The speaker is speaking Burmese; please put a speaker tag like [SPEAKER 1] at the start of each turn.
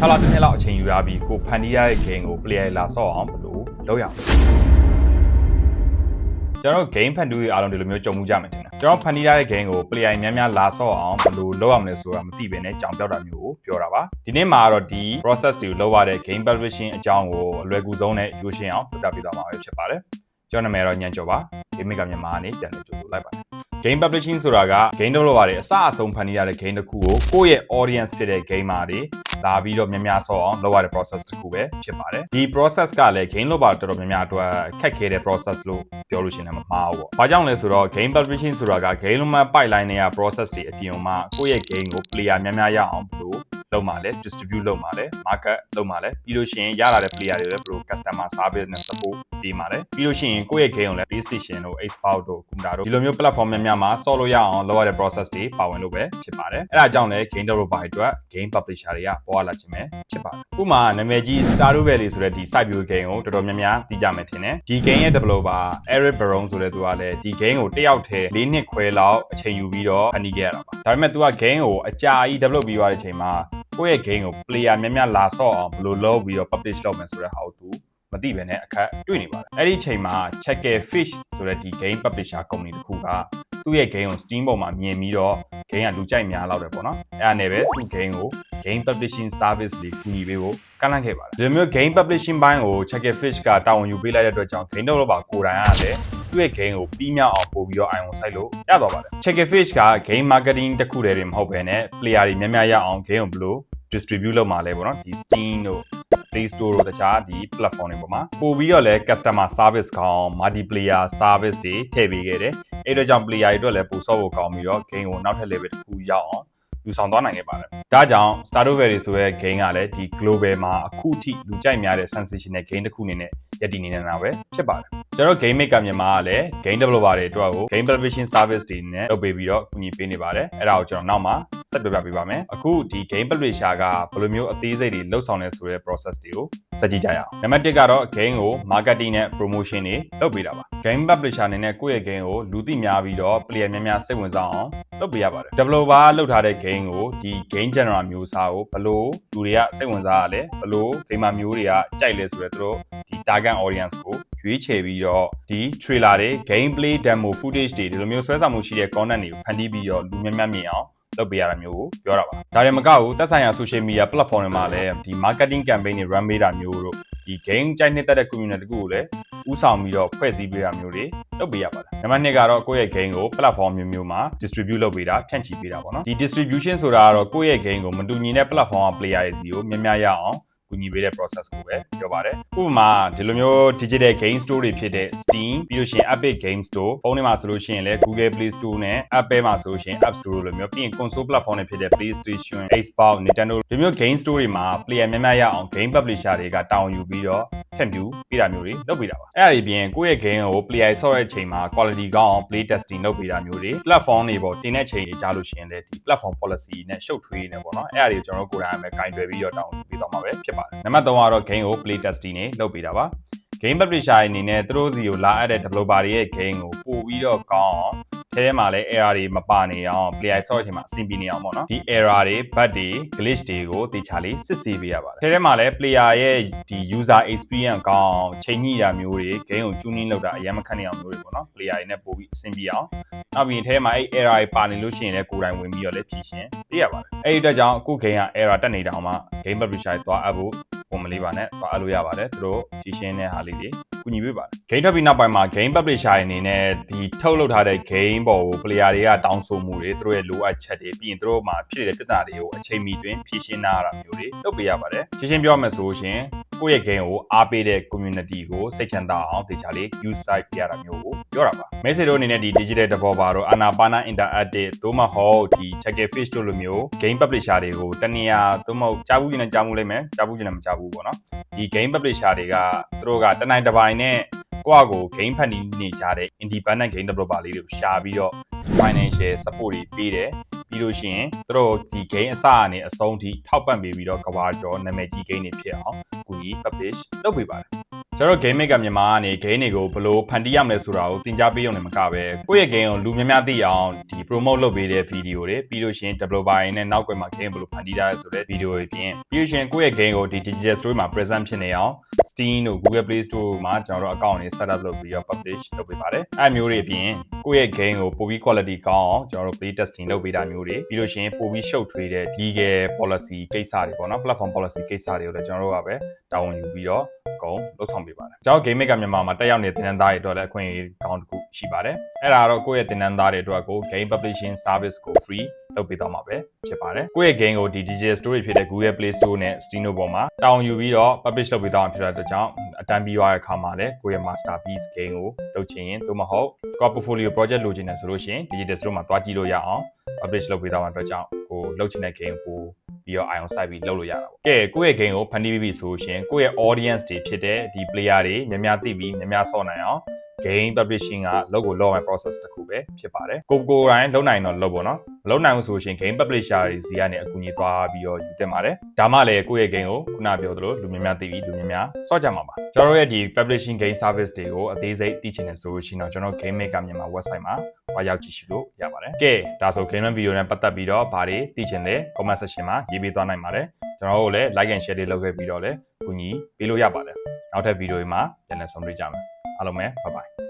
[SPEAKER 1] 6လတစ်နှစ်လောက်အချိန်ယူရပြီးကိုဖန်တီးရတဲ့ game ကို player လာဆော့အောင်ဘယ်လိုလုပ်ရအောင်ကျွန်တော်တို့ game ဖန်တီးရအားလုံးဒီလိုမျိုးကြုံမှုကြမယ်ထင်တယ်ကျွန်တော်ဖန်တီးရတဲ့ game ကို player များများလာဆော့အောင်ဘယ်လိုလုပ်ရမလဲဆိုတာမသိဘဲနဲ့ကြောင်ပြောက်တာမျိုးကိုပြောတာပါဒီနေ့မှာတော့ဒီ process တွေကိုလုပ်ရတဲ့ game publishing အကြောင်းကိုအလွယ်ကူဆုံးနဲ့ရိုးရှင်းအောင်ပြပြပေးသွားမှာပဲဖြစ်ပါတယ်ကျွန်တော်နာမည်တော့ညံ့ကျော်ပါ game maker မြန်မာကနေပြန်လည်ကြိုဆိုလိုက်ပါတယ် game publishing ဆိုတာက game developer တွေအစအဆုံးဖန်တီးရတဲ့ game တစ်ခုကိုကိုယ့်ရဲ့ audience ဖြစ်တဲ့ gamer တွေ လာပြီးတော့များများဆော့အောင်လုပ်ရတဲ့ process တစ်ခုပဲဖြစ်ပါတယ်ဒီ process ကလည်း game developer တော်တော်များများအတွက်ခက်ခဲတဲ့ process လို့ပြောလို့ရှိရင်လည်းမမှားဘူးပေါ့။ဘာကြောင့်လဲဆိုတော့ game publishing ဆိုတာက game လုံးမ pipeline တွေက process တွေအပြင်မှာကိုယ့်ရဲ့ game ကို player များများရအောင်ဘယ်လို လုပ်မှာလဲ distribute လုပ်မှာလဲ market လုပ်မှာလဲပြီးလို့ရှိရင်ရလာတဲ့ player တွေလည်းဘယ်လို customer service နဲ့ support ပေးမှာလဲပြီးလို့ရှိရင်ကိုယ့်ရဲ့ game ကိုလည်း PlayStation တို့ Xbox တို့ Computer တို့ဒီလိုမျိုး platform များများမှာဆော့လို့ရအောင်လုပ်ရတဲ့ process တွေပါဝင်လို့ပဲဖြစ်ပါတယ်အဲဒါကြောင့်လည်း game developer တွေအတွက် game publisher တွေကပေါ်လာခြင်းပဲဖြစ်ပါတယ်ဥပမာနာမည်ကြီး Stardew Valley ဆိုတဲ့ဒီ site view game ကိုတော်တော်များများသိကြမယ်ထင်တယ်ဒီ game ရဲ့ developer Eric Baron ဆိုတဲ့သူကလည်းဒီ game ကိုတစ်ယောက်တည်း၄နှစ်ခွဲလောက်အချိန်ယူပြီးတော့ဖန်တီးခဲ့ရတာပါဒါပေမဲ့သူက game ကိုအကြာကြီး develop ပြီးသွားတဲ့အချိန်မှာ ကိုယ့်ရဲ့ game ကို player များများလာဆော့အောင်ဘယ်လိုလုပ်ပြီးတော့ publish လုပ်မယ်ဆိုတဲ့ဟာကိုသူမသိပဲနဲ့အခက်တွေ့နေပါတယ်အဲ့ဒီအချိန်မှာ Checker Fish ဆိုတဲ့ဒီ game publisher company တခုကသူ့ရဲ့ game ကို Steam ပေါ်မှာမြင်ပြီးတော့ game ကလူကြိုက်များလောက်တယ်ပေါ့နော်အဲ့ဒါနဲ့ပဲသူ့ game ကို game publishing service လေးကူညီပေးဖို့ကန့်လန့်ခဲ့ပါတယ်ဒီလိုမျိုး game publishing ဘိုင်းကို Checker Fish ကတာဝန်ယူပေးလိုက်တဲ့အတွက်ကြောင့် game developer ကိုယ်တိုင်ကလည်းသူ့ရဲ့ game ကိုပြီးမြောက်အောင်ပို့ပြီးတော့ ion site လို့ရသွားပါတယ် Checker Fish က game marketing တစ်ခုတည်းတင်မဟုတ်ဘဲနဲ့ player တွေများများရအောင် game ကိုဘယ်လို distribute လုပ်မှာလဲပေါ့နော်ဒီ Steam တို့ Play Store တို့တခြားဒီ platform တွေပေါ်မှာပို့ပြီးတော့လဲ customer service ကောင်း multiplayer service တွေထည့်ပေးခဲ့တယ်အဲ့တော့ကြောင့် player တွေအတွက်လည်းပို့ဆော့ဖို့ကောင်းပြီးတော့ game ကိုနောက်ထပ် level တစ်ခုရောက်အောင်လူဆောင်သွားနိုင်ခဲ့ပါတယ်။ဒါကြောင့် Stardew Valley ဆိုတဲ့ game ကလည်းဒီ global မှာအခုထိလူကြိုက်များတဲ့ sensational game တစ်ခုအနေနဲ့ရည်တည်နေနေတာပဲဖြစ်ပါတယ်။ကျွန်တော် game maker မြန်မာကလည်း game developer တွေအတွက်ကို game publishing service တွေနဲ့လုပ်ပေးပြီးတော့ကူညီပေးနေပါတယ်။အဲ့ဒါကိုကျွန်တော်နောက်မှ ဆက်ပြပြပေးပါမယ်။အခုဒီ game publisher ကဘယ်လိုမျိုးအသေးစိတ်တွေလှုပ်ဆောင်လဲဆိုတဲ့ process တွေကိုစကြည့်ကြရအောင်။နံပါတ်1ကတော့ game ကို marketing နဲ့ promotion တွေလုပ်ပေးတာပါ။ game publisher အနေနဲ့ကိုယ့်ရဲ့ game ကိုလူသိများပြီးတော့ player များများစိတ်ဝင်စားအောင်လုပ်ပေးရပါတယ်။ developer လုပ်ထားတဲ့ game ကိုဒီ game genre မျိုးစားကိုဘယ်လိုလူတွေကစိတ်ဝင်စားရလဲဘယ်လို gamer မျိုးတွေကကြိုက်လဲဆိုတော့သူတို့ဒီ target audience ကိုရွေးချယ်ပြီးတော့ဒီ trailer တွေ gameplay demo footage တွေဒီလိုမျိုးဆွဲဆောင်မှုရှိတဲ့ content တွေကိုဖန်တီးပြီးတော့လူများများမြင်အောင် လုပ်ပေးရတာမျိုးကိုပြောတာပါဒါတွေမကဘူးသက်ဆိုင်ရာ social media platform တွေမှာလည်းဒီ marketing campaign တွေ run ပေးတာမျိုးတို့ဒီ game ကြိုက်နှစ်သက်တဲ့ community တခုကိုလည်းဥဆောင်ပြီးတော့ဖွဲ့စည်းပေးတာမျိုးတွေလုပ်ပေးရပါတယ်နံပါတ်2ကတော့ကိုယ့်ရဲ့ game ကို platform မျိုးမျိုးမှာ distribute လုပ်ပေးတာဖြန့်ချိပေးတာပေါ့နော်ဒီ distribution ဆိုတာကတော့ကိုယ့်ရဲ့ game ကိုမတူညီတဲ့ platform က player တွေစီကိုများများရအောင် ကူညီပေးတဲ့ process ကိုပဲပြောပါတယ်။ဥပမာဒီလိုမျိုး digital game store တွေဖြစ်တဲ့ Steam ပြီးလို့ရှိရင် Epic Game Store ဖုန်းထဲမှာဆိုလို့ရှိရင်လည်း Google Play Store နဲ့ Apple မှာဆိုလို့ရှိရင် App Store လိုမျိုးပြီးရင် console platform တွေဖြစ်တဲ့ PlayStation, Xbox, Nintendo ဒီမျိုး game store တွေမှာ player များများရအောင် game publisher တွေကတာဝန်ယူပြီးတော့ဖြန့်ဖြူးပေးတာမျိုးတွေလုပ်ပေးတာပါ။အဲ့ဒါတွေပြင်ကိုယ့်ရဲ့ game ကို player ဆော့တဲ့အချိန်မှာ quality ကောင်းအောင် play testing လုပ်ပေးတာမျိုးတွေ platform တွေပေါ်တင်တဲ့အချိန်တွေကြားလို့ရှိရင်လည်းဒီ platform policy နဲ့ရှုပ်ထွေးနေပေါ့နော်။အဲ့ဒါတွေကိုကျွန်တော်တို့ကိုယ်တိုင်အမယ်ကင်တွယ်ပြီးတော့တာဝန်ယူပေး သွားမှာပဲဖြစ်ပါတယ်။နံပါတ်3ကတော့ game ကို play testing နဲ့လုပ်ပေးတာပါ game publisher အနေနဲ့သူတို့စီကိုလာအပ်တဲ့ developer တွေရဲ့ game ကိုပို့ပြီးတော့ကောင်းအောင် ထဲထဲမှာလည်း error တွေမပါနေအောင် player ဆော့အချိန်မှာအဆင်ပြေနေအောင်ပေါ့နော်ဒီ error တွေ bug တွေ glitch တွေကိုတေချာလေးစစ်ဆေးပေးရပါတယ်ထဲထဲမှာလည်း player ရဲ့ဒီ user experience ကောင်းအောင်ချိန်ညှိတာမျိုးတွေ game ကို tuning လုပ်တာအရင်မခက်နေအောင်မျိုးတွေပေါ့နော် player တွေနဲ့ပို့ပြီးအဆင်ပြေအောင်နောက်ပြီးထဲမှာအဲ့ error တွေပါနေလို့ရှိရင်လည်းကိုယ်တိုင်ဝင်ပြီးတော့လည်းဖြည့်ရှင်းပေးရပါတယ်အဲ့ဒီအတွက်ကြောင့်အခု game က error တက်နေတာအောင်မှ game publisher တွေသွားအပ်ဖို့ပုံမလေးပါနဲ့သွားအပ်လို့ရပါတယ်သူတို့ဖြည့်ရှင်းတဲ့ဟာလေးတွေ ကူညီပေးပါတယ် game ထွက်ပြီးနောက်ပိုင်းမှာ game publisher အနေနဲ့ဒီထုတ်လုပ်ထားတဲ့ game ပေါ်ကို player တွေကတောင်းဆိုမှုတွေသူတို့ရဲ့လိုအပ်ချက်တွေပြီးရင်သူတို့မှာဖြစ်နေတဲ့ပြဿနာတွေကိုအချိန်မီတွင်ဖြေရှင်းနာရတာမျိုးတွေလုပ်ပေးရပါတယ်ရှင်းရှင်းပြောမယ်ဆိုရင် ကိုယ့်ရဲ့ game ကိုအားပေးတဲ့ community ကိုစိတ်ချမ်းသာအောင်တေချာလေး use site ပြရတာမျိုးကိုပြောတာပါ message တို့အနေနဲ့ဒီ digital developer တို့ Anapana Interactive သို့မဟုတ်ဒီ Checker Fish တို့လိုမျိုး game publisher တွေကိုတနေရာသို့မဟုတ်ကြားဘူးရင်လည်းကြားမှုလိမ့်မယ်ကြားဘူးရင်လည်းမကြားဘူးပေါ့နော်ဒီ game publisher တွေကသူတို့ကတနိုင်တစ်ပိုင်းနဲ့ကိုယ့်အကို game ဖန်တီးနေကြတဲ့ independent game developer လေးတွေကိုရှာပြီးတော့ financial support တွေပေးတယ် ပြီးလို့ရှိရင်သူတို့ဒီ game အစကနေအဆုံးထိထောက်ပံ့ပေးပြီးတော့ကဘာကျော်နာမည်ကြီး game တွေဖြစ်အောင်ကူညီ publish လုပ်ပေးပါတယ်ကျွန်တော် game maker မြန်မာကနေ game တွေကိုဘယ်လိုဖန်တီးရမလဲဆိုတာကိုသင်ကြားပေးရုံနဲ့မကပဲကိုယ့်ရဲ့ game ကိုလူများများသိအောင်ဒီ promote လုပ်ပေးတဲ့ video တွေပြီးလို့ရှိရင် developer တွေနဲ့နောက်ကွယ်မှာ game ဘယ်လိုဖန်တီးရလဲဆိုတဲ့ video တွေပြင်ပြီးလို့ရှိရင်ကိုယ့်ရဲ့ game ကိုဒီ digital store မှာ present ဖြစ်နေအောင် Steam တို့ Google Play Store မှာကျွန်တော်တို့ account တွေ set up လုပ်ပြီးတော့ publish လုပ်ပေးပါတယ်အဲမျိုးတွေအပြင်ကိုယ့်ရဲ့ game ကိုပိုပြီး quality ကောင်းအောင်ကျွန်တော်တို့ play testing လုပ်ပေးတာမျိုးတွေပြီးလို့ရှိရင်ပိုပြီးရှုပ်ထွေးတဲ့ legal policy ကိစ္စတွေပေါ့နော် platform policy ကိစ္စတွေကိုလည်းကျွန်တော်တို့ကပဲတာဝန်ယူပြီးတော့အကုန်လုပ်ဆောင်ပေးပါတယ်ကျွန်တော် game maker မြန်မာမှာတက်ရောက်နေတဲ့သင်တန်းသားတွေအတွက်လည်းအခွင့်အရေးကောင်းတစ်ခုရှိပါတယ်အဲ့ဒါကတော့ကိုယ့်ရဲ့သင်တန်းသားတွေအတွက်ကို game publishing service ကို free လုပ်ပေးသွားမှာပဲဖြစ်ပါတယ်ကိုယ့်ရဲ့ game ကိုဒီ digital store ဖြစ်တဲ့ Google Play Store နဲ့ Steam တို့ပေါ်မှာတောင်းယူပြီးတော့ publish လုပ်ပေးသွားမှာဖြစ်တဲ့အတွက်ကြောင့်အတန်းပြီးသွားတဲ့အခါမှာလည်းကိုယ့်ရဲ့ masterpiece game ကိုလုပ်ချင်ရင်သို့မဟုတ်ကိုယ့် portfolio project လိုချင်တယ်ဆိုလို့ရှိရင် digital store မှာတွားကြည့်လို့ရအောင် publish လုပ်ပေးသွားမှာအတွက်ကြောင့်ကိုလုပ်ချင်တဲ့ game ကိုပြီးတော့ ion site ပြီးလုပ်လို့ရတာပေါ့ကဲကိုယ့်ရဲ့ game ကိုဖန်တီးပြီးပြီဆိုရှင်ကိုယ့်ရဲ့ audience တွေဖြစ်တဲ့ဒီ player တွေများများသိပြီးများများဆော့နိုင်အောင် game publishing ကလုပ်ကိုလုပ်ရမယ့် process တစ်ခုပဲဖြစ်ပါတယ်ကိုကိုယ်တိုင်လုပ်နိုင်တော့လုပ်ပေါ့နော်မလုပ်နိုင်ဘူးဆိုရှင် game publisher တွေစီကနေအကူအညီသွားပြီးတော့ယူတင်ပါတယ်ဒါမှလည်းကိုယ့်ရဲ့ game ကိုခုနပြောသလိုလူများများသိပြီးလူများများဆော့ကြမှာပါကျွန်တော်တို့ရဲ့ဒီ publishing game service တွေကိုအသေးစိတ်သိချင်တယ်ဆိုလို့ရှိရင်တော့ကျွန်တော် game maker မြန်မာ website မှာဟောရောက်ကြည့်ရှုလို့ရပါတယ်ကဲဒါဆို game video နဲ့ပတ်သက်ပြီးတော့ဘာတွေသိချင်လဲ comment section မှာရေးပေးသွားနိုင်ပါတယ်ကျွန်တော်တို့လည်း like and share တွေလုပ်ခဲ့ပြီးတော့လည်းကူညီပေးလို့ရပါတယ်နောက်ထပ်ဗီဒီယိုတွေမှာပြန်လည်ဆုံတွေ့ကြမယ် အားလုံးပဲ bye bye